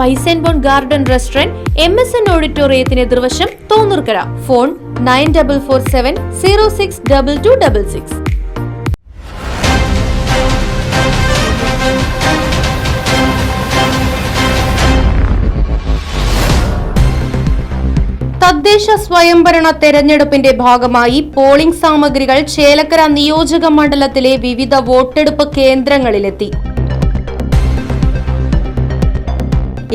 Spice and bone garden restaurant M S N ഓഡിറ്റോറിയത്തിന് എതിർവശം Thonnurkara. Phone nine double four seven zero six double two double six തദ്ദേശ സ്വയംഭരണ തെരഞ്ഞെടുപ്പിന്റെ ഭാഗമായി polling സാമഗ്രികൾ ചേലക്കര നിയോജക മണ്ഡലത്തിലെ വിവിധ വോട്ടെടുപ്പ് കേന്ദ്രങ്ങളിലെത്തി.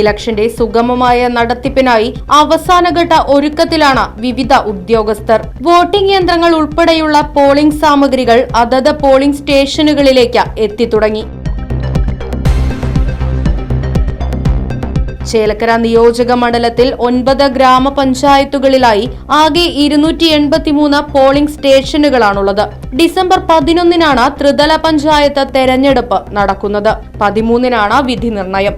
ഇലക്ഷന്റെ സുഗമമായ നടത്തിപ്പിനായി അവസാനഘട്ട ഒരുക്കത്തിലാണ് വിവിധ ഉദ്യോഗസ്ഥർ. വോട്ടിംഗ് യന്ത്രങ്ങൾ ഉൾപ്പെടെയുള്ള പോളിംഗ് സാമഗ്രികൾ അതത് പോളിംഗ് സ്റ്റേഷനുകളിലേക്ക് എത്തിത്തുടങ്ങി ചേലക്കര നിയോജക മണ്ഡലത്തിൽ ഒൻപത് ഗ്രാമപഞ്ചായത്തുകളിലായി ആകെ ഇരുന്നൂറ്റി എൺപത്തിമൂന്ന് പോളിംഗ് സ്റ്റേഷനുകളാണുള്ളത്. ഡിസംബർ പതിനൊന്നിനാണ് ത്രിതല പഞ്ചായത്ത് തെരഞ്ഞെടുപ്പ് നടക്കുന്നത്. പതിമൂന്നിനാണ് വിധി നിർണയം.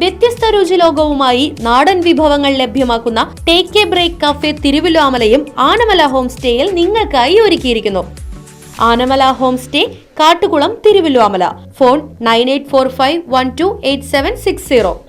വ്യത്യസ്ത രുചിലോകവുമായി നാടൻ വിഭവങ്ങൾ ലഭ്യമാക്കുന്ന ടേക്ക് എ ബ്രേക്ക് കഫേ തിരുവിലാമലയും ആനമല ഹോം സ്റ്റേയിൽ നിങ്ങൾക്കായി ഒരുക്കിയിരിക്കുന്നു. Anamala home stay Kattukulam Thiruvilwamala. Phone nine eight four five one two eight seven six zero.